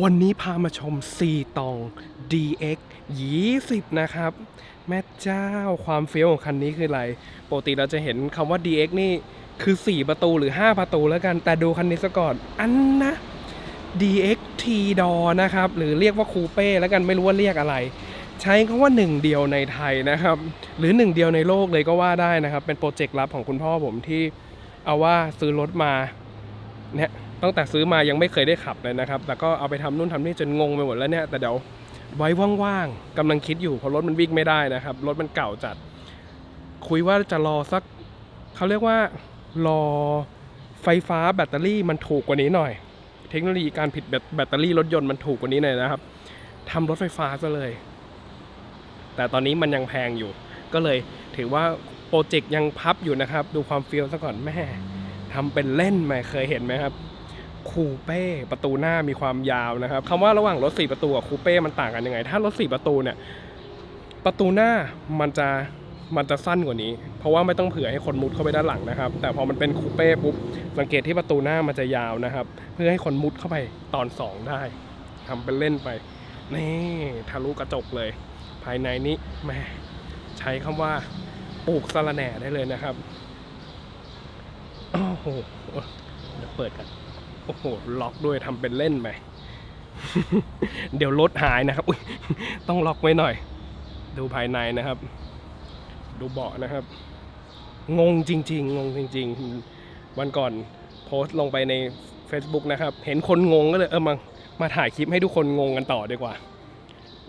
วันนี้พามาชม4ตอง DX 20 นะครับ แม่เจ้าความเฟี้ยวของคันนี้คืออะไร ปกติเราจะเห็นคำว่า DX นี่คือ 4 ประตูหรือ 5 ประตูแล้วกัน แต่ดูคันนี้ซะก่อน อันนะ DX T Door นะครับ หรือเรียกว่าคูเป้แล้วกันไม่รู้ว่าเรียกอะไร ใช้คำว่าหนึ่งเดียวในไทยนะครับ หรือหนึ่งเดียวในโลกเลยก็ว่าได้นะครับ เป็นโปรเจกต์ลับของคุณพ่อผมที่เอาว่าซื้อรถมาเนี่ย ตั้งแต่ซื้อมายังไม่เคยได้ขับเลยนะครับ แต่ก็เอาไปทำนู่นทำนี่จนงงไปหมดแล้วเนี่ย แต่เดี๋ยวไว้ว่างๆกำลังคิดอยู่เพราะรถมันวิ่งไม่ได้นะครับ รถมันเก่าจัด คุยว่าจะรอสักเขาเรียกว่ารอไฟฟ้าแบตเตอรี่มันถูกกว่านี้หน่อย เทคโนโลยีการผิดแบตเตอรี่รถยนต์มันถูกกว่านี้หน่อยนะครับทำรถไฟฟ้าซะเลย แต่ตอนนี้มันยังแพงอยู่ ก็เลยถือว่าโปรเจกต์ยังพับอยู่นะครับ ดูความเฟี้ยวซะก่อนแม่ทำเป็นเล่นไหมเคยเห็นไหมครับ คูเป้ประตูหน้ามีความยาวนะครับคำว่าระหว่างรถ 4 ประตูกับคูเป้มันต่างกันยังไง ถ้ารถ 4 ประตูเนี่ยประตูหน้ามันจะมันจะสั้นกว่านี้ เพราะว่าไม่ต้องเผื่อให้คนมุดเข้าไปด้านหลังนะครับ แต่พอมันเป็นคูเป้ปุ๊บสังเกตที่ประตูหน้ามันจะยาวนะครับ เพื่อให้คนมุดเข้าไปตอน 2 ได้ทำเป็นเล่นไปนี่ทะลุกระจกเลย ภายในนี้แม่ใช้คำว่าปลูกสะระแหน่ได้เลยนะครับโอ้โหเดี๋ยวเปิดกัน โอ้โห ล็อกด้วยทำเป็นเล่นไป เดี๋ยวรถหายนะครับ อุ๊ยต้องล็อกไว้หน่อย ดูภายในนะครับ ดูเบาะนะครับ งงจริง ๆ งงจริง ๆ วันก่อนโพสต์ลงไปใน Facebook นะครับ เห็นคนงงก็เลยเออมามาถ่ายคลิปให้ทุกคนงงกันต่อดีกว่า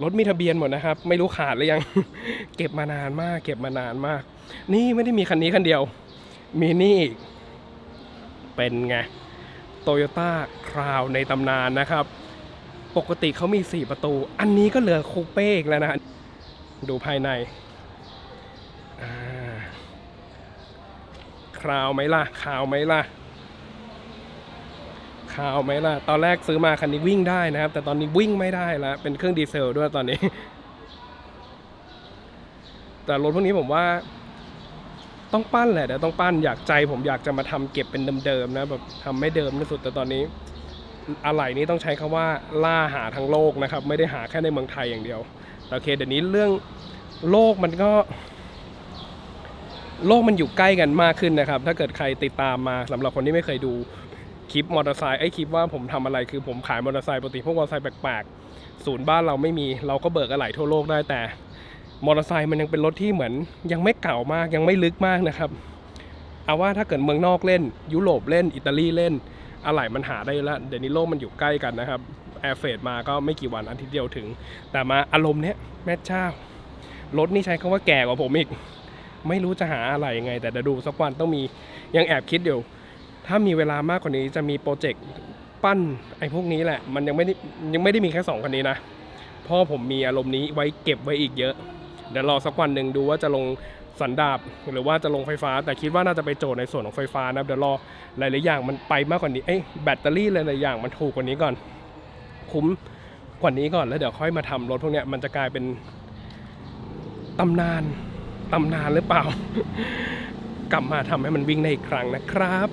รถมีทะเบียนหมดนะครับ ไม่รู้ขาดหรือยัง เก็บมานานมาก เก็บมานานมาก นี่ไม่ได้มีคันนี้คันเดียว มีนี่อีกเป็นไง โตโยต้าคราวในตำนานนะครับ ปกติเขามี 4 ประตู อันนี้ก็เหลือคูเป้อีกแล้วนะ ดูภายในคราวไหมล่ะคราวไหมล่ะคราวไหมล่ะ ตอนแรกซื้อมาคันนี้วิ่งได้นะครับ แต่ตอนนี้วิ่งไม่ได้แล้วเป็นเครื่องดีเซลด้วยตอนนี้ แต่รถพวกนี้ผมว่า ต้องปั้นแหละเดี๋ยวต้องปั้นอยากใจผมอยากจะมาทำเก็บเป็นเดิมๆนะแบบทำไม่เดิมที่สุดแต่ตอนนี้อะไหล่นี้ต้องใช้คำว่าล่าหาทั้งโลกนะครับ ไม่ได้หาแค่ในเมืองไทยอย่างเดียวโอเคเดี๋ยวนี้เรื่องโลกมันก็ โลกมันอยู่ใกล้กันมากขึ้นนะครับ ถ้าเกิดใครติดตามมาสำหรับคนที่ไม่เคยดูคลิปมอเตอร์ไซค์ไอ้คลิปว่าผมทำอะไรคือผมขายมอเตอร์ไซค์ปกติพวกมอเตอร์ไซค์แปลกๆศูนย์บ้านเราไม่มี เราก็เบิกอะไหล่ทั่วโลกได้แต่ มอเตอร์ไซค์มันยังเป็นรถที่เหมือนยังไม่เก่ามากยังไม่ลึกมากนะครับ เอาว่าถ้าเกิดเมืองนอกเล่น ยุโรปเล่น อิตาลีเล่น อะไหล่มันหาได้แล้วเดี๋ยวนี้โลกมันอยู่ใกล้กันนะครับแอร์เฟดมาก็ไม่กี่วันอาทิตย์เดียวถึง แต่มาอารมณ์เนี้ยแม่เจ้ารถนี่ใช้คำว่าแก่กว่าผมอีก ไม่รู้จะหาอะไรยังไง แต่เดี๋ยวดูสักวันต้องมียังแอบคิดอยู่ ถ้ามีเวลามากกว่านี้จะมีโปรเจกต์ปั้นไอ้พวกนี้แหละ มันยังไม่ได้ยังไม่ได้มีแค่สองคันนี้นะพราะผมมีอารมณ์นี้ไว้เก็บไว้อีกเยอะ เดี๋ยวรอสักวันหนึ่งดูว่าจะลงสันดาบหรือว่าจะลงไฟฟ้า แต่คิดว่าน่าจะไปโจทย์ในส่วนของไฟฟ้านะเดี๋ยวรอหลายๆอย่างมันไปมากกว่านี้เอ้ยแบตเตอรี่หลายๆอย่างมันถูกกว่านี้ก่อน คุ้มกว่านี้ก่อนแล้วเดี๋ยวค่อยมาทำรถพวกเนี้ยมันจะกลายเป็นตำนานตำนานหรือเปล่า กลับมาทำให้มันวิ่งได้อีกครั้งนะครับ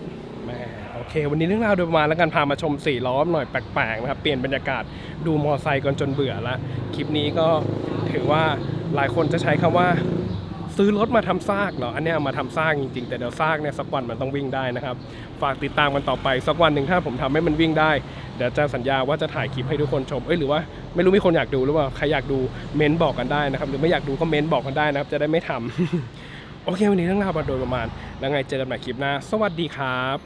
แมโอเค วันนี้เรื่องราวโดยประมาณแล้วกันพามาชมสี่ล้อหน่อยแปลกๆนะครับเปลี่ยนบรรยากาศดูมอไซค์กันจนเบื่อละคลิปนี้ก็ถือว่า หลายคนจะใช้คำว่าซื้อรถมาทำซากเหรออันนี้มาทำซากจริงๆ แต่เดี๋ยวซากเนี่ยสักวันมันต้องวิ่งได้นะครับ ฝากติดตามกันต่อไปสักวันหนึ่งถ้าผมทำให้มันวิ่งได้ เดี๋ยวจะสัญญาว่าจะถ่ายคลิปให้ทุกคนชมเอ้ยหรือว่าไม่รู้มีคนอยากดูหรือเปล่าใครอยากดูเม้นบอกกันได้นะครับ หรือไม่อยากดูก็เม้นบอกกันได้นะครับ จะได้ไม่ทำโอเควันนี้เรื่องราวมาโดยประมาณ แล้วไงเจอกันใหม่คลิปหน้า สวัสดีครับ